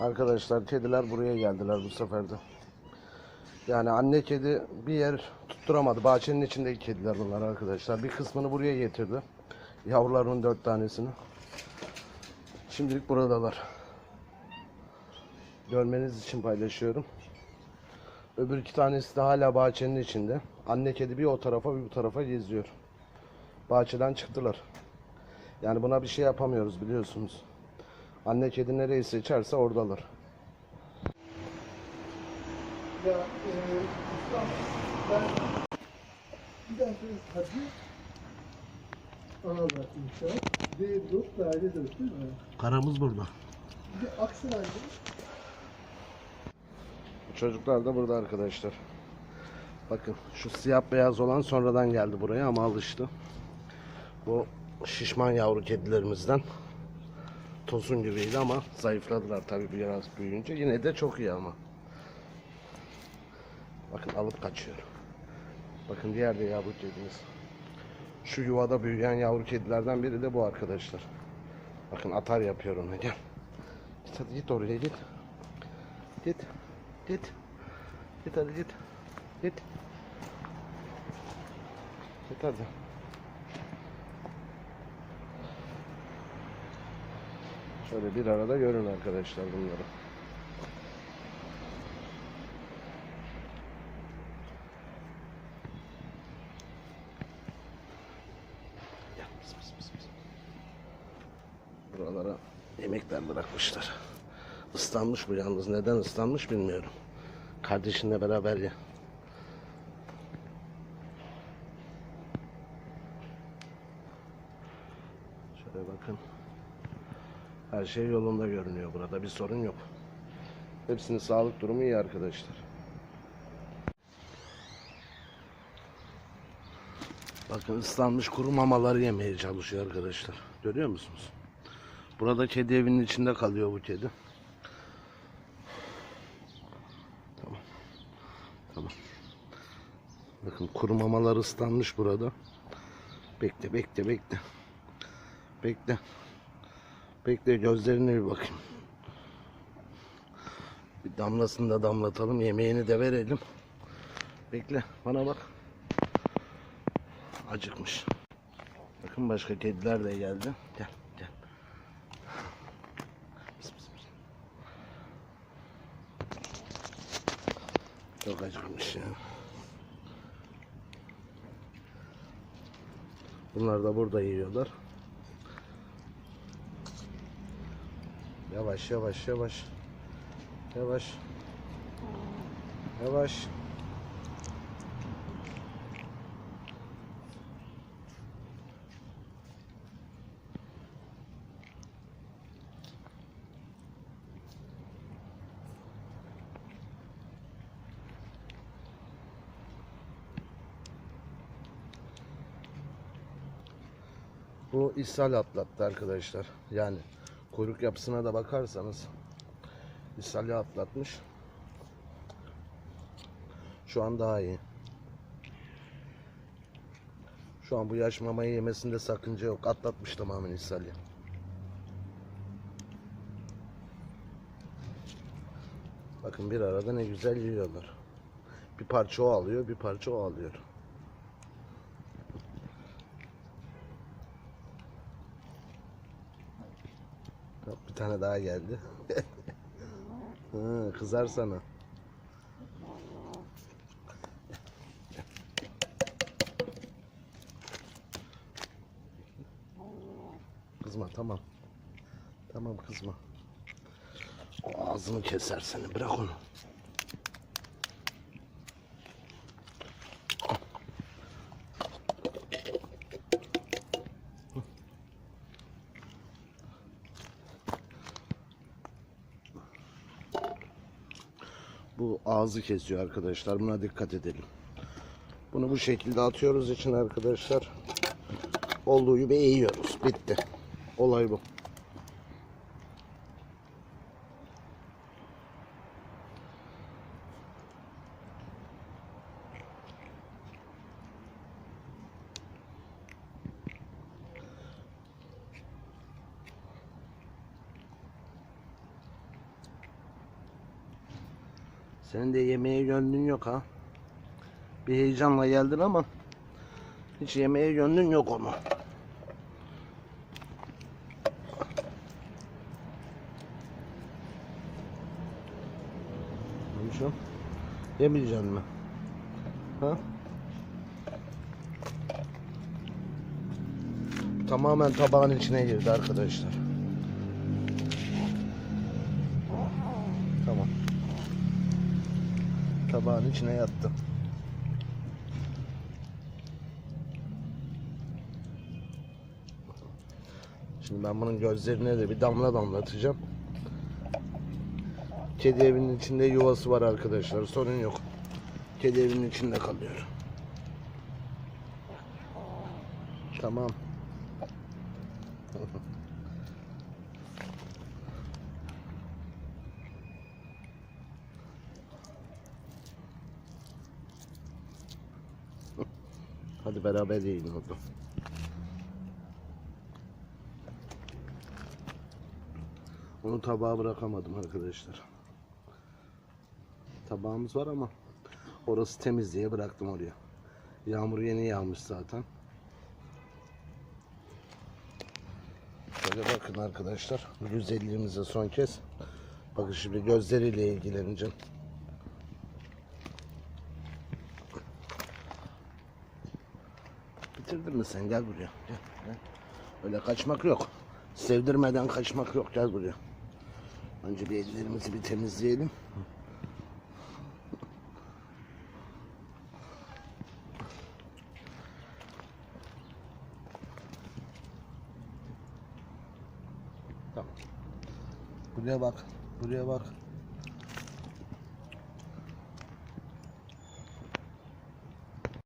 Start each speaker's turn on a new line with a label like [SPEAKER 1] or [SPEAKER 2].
[SPEAKER 1] Arkadaşlar kediler buraya geldiler bu sefer de. Yani anne kedi bir yer tutturamadı. Bahçenin içindeki kediler bunlar arkadaşlar. Bir kısmını buraya getirdi. Yavrularının dört tanesini. Şimdilik buradalar. Görmeniz için paylaşıyorum. Öbür iki tanesi de hala bahçenin içinde. Anne kedi bir o tarafa bir bu tarafa geziyor. Bahçeden çıktılar. Yani buna bir şey yapamıyoruz biliyorsunuz. Anne kedi nereyi seçerse oradalar.
[SPEAKER 2] Ya e, ben bir dakika hadi A var inşaat. D blok daire 4 değil mi?
[SPEAKER 1] Karamız burada.
[SPEAKER 2] Bir de Aksaray'da
[SPEAKER 1] Çocuklar da burada arkadaşlar. Bakın şu siyah beyaz olan sonradan geldi buraya ama alıştı. Bu şişman yavru kedilerimizden. Tosun gibiydi ama zayıfladılar tabii biraz büyüyünce. Yine de çok iyi ama. Bakın alıp kaçıyor. Bakın diğer de yavru kedimiz. Şu yuvada büyüyen yavru kedilerden biri de bu arkadaşlar. Bakın atar yapıyor ona gel. Git hadi git oraya git. Git. Git. Git hadi git. Git. Git hadi. Şöyle bir arada görün arkadaşlar bunları. Buralara yemekler bırakmışlar. Islanmış bu yalnız. Neden ıslanmış bilmiyorum. Kardeşinle beraber ya. Şöyle bakın. Her şey yolunda görünüyor burada. Bir sorun yok. Hepsinin sağlık durumu iyi arkadaşlar. Bakın ıslanmış kuru mamaları yemeye çalışıyor arkadaşlar. Görüyor musunuz? Burada kedi evinin içinde kalıyor bu kedi. Tamam. Tamam. Bakın kuru mamalar ıslanmış burada. Bekle bekle bekle. Bekle. Bekle gözlerine bir bakayım. Bir damlasını da damlatalım. Yemeğini de verelim. Bekle bana bak. Acıkmış. Bakın başka kediler de geldi. Gel gel. Çok acıkmış ya. Bunlar da burada yiyorlar. Yavaş yavaş yavaş. Yavaş. Yavaş. Bu ishal atlattı arkadaşlar. Yani kuyruk yapısına da bakarsanız ishali atlatmış. Şu an daha iyi. Şu an bu yaş mamayı yemesinde sakınca yok. Atlatmış tamamen ishali. Bakın bir arada ne güzel yiyorlar. Bir parça o alıyor, bir parça o alıyor. Tane daha geldi. ha, kızar sana. Kızma tamam. Tamam kızma. Ağzını keser seni. Bırak onu. Bu ağzı kesiyor arkadaşlar. Buna dikkat edelim. Bunu bu şekilde atıyoruz için arkadaşlar. Olduğu gibi eğiyoruz. Bitti. Olay bu. Senin de yemeğe gönlün yok ha. Bir heyecanla geldin ama hiç yemeğe gönlün yok onu. Neymiş o? Yemeyecek mi? Ha? Tamamen tabağın içine girdi arkadaşlar. Tamam. Tabağın içine yattı. Şimdi ben bunun gözlerine de bir damla damlatacağım. Kedi evinin içinde yuvası var arkadaşlar. Sorun yok. Kedi evinin içinde kalıyor. Tamam. Hadi beraber yiyin oldu. Onu tabağa bırakamadım arkadaşlar. Tabağımız var ama orası temiz diye bıraktım oraya. Yağmur yeni yağmış zaten. Şöyle bakın arkadaşlar. Güzelliğimize son kez. Bakın şimdi gözleriyle ilgileneceğim. Mi sen? Gel buraya. Gel. Öyle kaçmak yok. Sevdirmeden kaçmak yok. Gel buraya. Önce bir ellerimizi bir temizleyelim. Tamam. Buraya bak. Buraya bak.